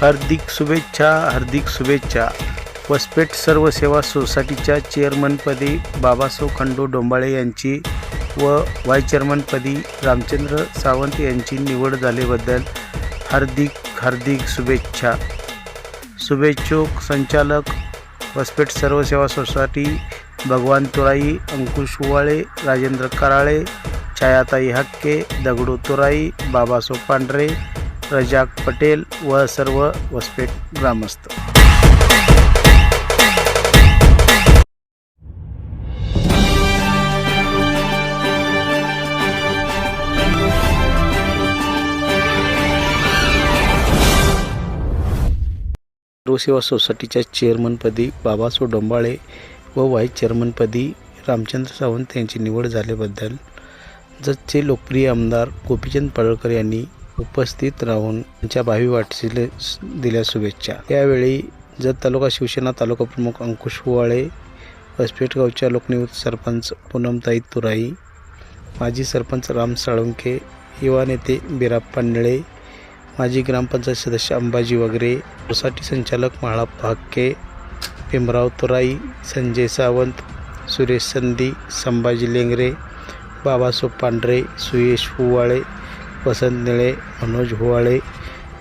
हार्दिक शुभेच्छा हार्दिक शुभेच्छा. वसपेठ सर्व सेवा सोसायटीच्या चेअरमनपदी बाबासो खंडू डोंबाळे यांची व व्हाईस चेअरमनपदी रामचंद्र सावंत यांची निवड झाल्याबद्दल हार्दिक हार्दिक शुभेच्छा. शुभेच्छुक संचालक वसपेठ सर्व सेवा सोसायटी भगवान तुराई अंकुश उवाळे राजेंद्र कराळे छायाताई हक्के दगडू तुराई बाबासाहेब पांढरे रजाक पटेल व सर्व वसपेठ ग्रामस्थ. सर्वसेवा सोसायटीच्या चेअरमनपदी बाबासो डोंबाळे व व्हाईस चेअरमनपदी रामचंद्र सावंत यांची निवड झाल्याबद्दल जतचे लोकप्रिय आमदार गोपीचंद पडळकर यांनी उपस्थित राहून त्यांच्या भावी वाटशील दिल्या शुभेच्छा. यावेळी जत तालुका शिवसेना तालुका प्रमुख अंकुश हुवाळे वसपेटगावच्या लोकनिवृत्त सरपंच पूनमताई तुराई माजी सरपंच राम साळुंके युवा नेते बिराप्पा निळे माजी ग्रामपंचायत सदस्य अंबाजी वगैरे सोसायटी संचालक म्हाळाप्पा हक्के भीमराव तुराई संजय सावंत सुरेश संधी संभाजी लेंगरे बाबासाहेब पांढरे सुयेश हुवाळे वसंत निळे मनोज हुवाळे